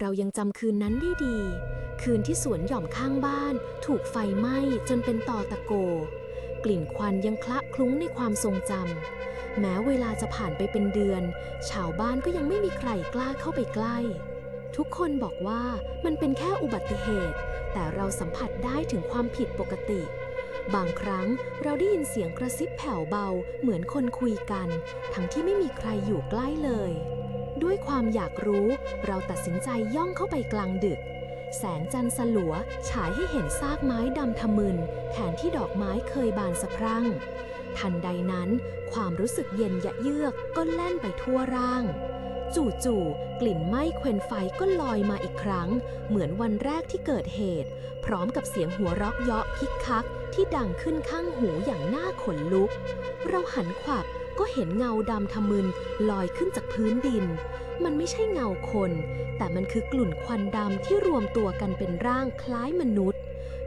เรายังจำคืนนั้นได้ดี คืนที่สวนหย่อมข้างบ้าน ถูกไฟไหม้จนเป็นตอตะโก กลิ่นควันยังคละคลุ้งในความทรงจำแม้เวลาจะผ่านไปเป็นเดือน ชาวบ้านก็ยังไม่มีใครกล้าเข้าไปใกล้ ทุกคนบอกว่ามันเป็นแค่อุบัติเหตุ แต่เราสัมผัสได้ถึงความผิดปกติ บางครั้งเราได้ยินเสียงกระซิบแผ่วเบาเหมือนคนคุยกัน ทั้งที่ไม่มีใครอยู่ใกล้เลย ด้วยความอยากรู้เราตัดสินใจย่องเข้าไปกลางดึก แสงจันทร์สลัวฉายให้เห็นซากไม้ดำทะมึนแทนที่ดอกไม้เคยบานสะพรั่ง ทันใดนั้น ความรู้สึกเย็นยะเยือกก็แล่นไปทั่วร่าง จู่ๆกลิ่นไหม้เควนไฟก็ลอยมาอีกครั้ง เหมือนวันแรกที่เกิดเหตุ พร้อมกับเสียงหัวเราะเยาะคิกคัก ที่ดังขึ้นข้างหูอย่างน่าขนลุก เราหันขวับก็เห็นเงาดำทะมึนลอยขึ้นจากพื้นดิน มันไม่ใช่เงาคน แต่มันคือกลุ่นควันดำที่รวมตัวกันเป็นร่างคล้ายมนุษย์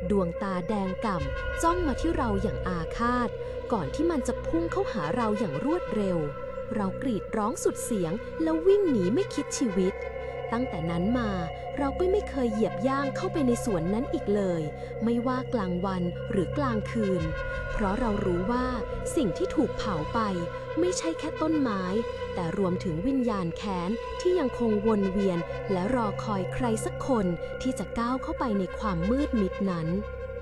ดวงตาแดงก่ำจ้องมาที่เราอย่างอาฆาต ก่อนที่มันจะพุ่งเข้าหาเราอย่างรวดเร็ว เรากรีดร้องสุดเสียง แล้ววิ่งหนีไม่คิดชีวิต ตั้งแต่นั้นมาเราก็ไม่เคยเหยียบย่างเข้าไปในสวนนั้นอีกเลย ไม่ว่ากลางวันหรือกลางคืน เพราะเรารู้ว่าสิ่งที่ถูกเผาไป ไม่ใช่แค่ต้นไม้ แต่รวมถึงวิญญาณแค้นที่ยังคงวนเวียน และรอคอยใครสักคนที่จะก้าวเข้าไปในความมืดมิดนั้น